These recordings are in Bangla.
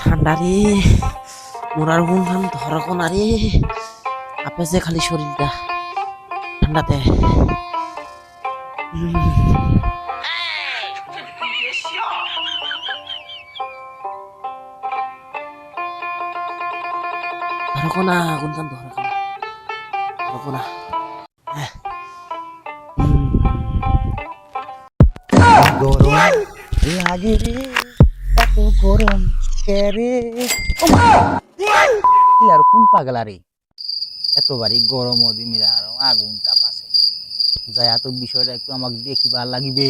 ঠান্ডা রে মোরার ঘাম ধরকো না রে। আপেছে খালি শরীরটা ঠান্ডাতে। গরম লাগে রে, এত গরম। কেরে আর কোন পাগলা রে? এত বাড়ি গরম আর আগুন তাপাছে যাই এত বিষয়টা একটু আমাকে দেখিবার লাগিবে।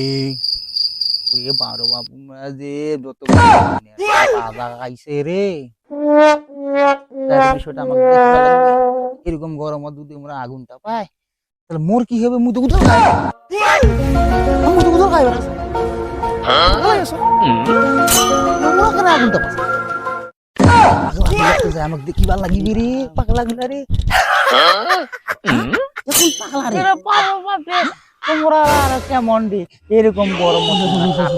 বারো বাবু যে যত বাবা খাইছে রে। বিষয়টা আমাকে লাগবে। এরকম গরম যদি আমরা আগুন তাপায় তাহলে মোর কি হবে? কোথাও খাই তো কোথাও খাইবার আছে কেন আগুন তাপাছে আমাকে দেখিবার লাগিবি রে পাগলা গুলা রে এখন পাগলা রে তোমরা আর কেমন রে এরকম গরম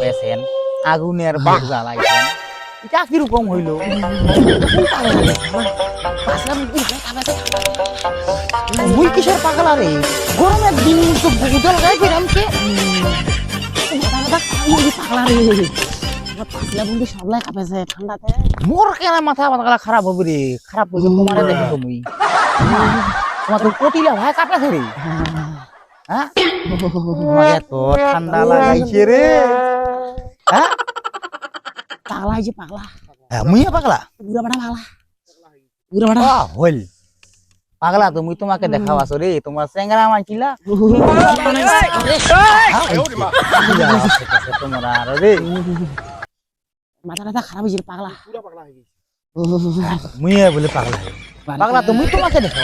পেছেন আগুনের বাগ জ্বালাইছেন এটা কীরকম হইল মুই কিসের পাগলা রে গরমের দিন তো বুদল গায়ে ফিরাম কে পাগলা রে পাতলা বন্ধু সবলাই কাঁপেছে ঠান্ডাতে মোর কেন মাথা পাতলা খারাপ হবে রে খারাপ হইবে তোমারে দেখি তো মুই তোমার তো কটিলা ভাই কাটাছে রে হ্যাঁ তোমাকে তো ঠান্ডা লাগাইছে রে হ্যাঁ পাগলা হয়েছে পাগলা হ্যাঁ, মুইও পাগলা উড়া বাড়া পাগলা উড়া বাড়া আহ, হইল পাগলা তো মুই তোমাকে দেখাবাছো রে তোমার চেঙ্গরা মানছিলা তোমরা আর রে মাথা টাথা খারাপ হয়েছিল পাগলা। মুইয়ে বলে পাগলা পাগলা। তো মুই তোমাকে দেখো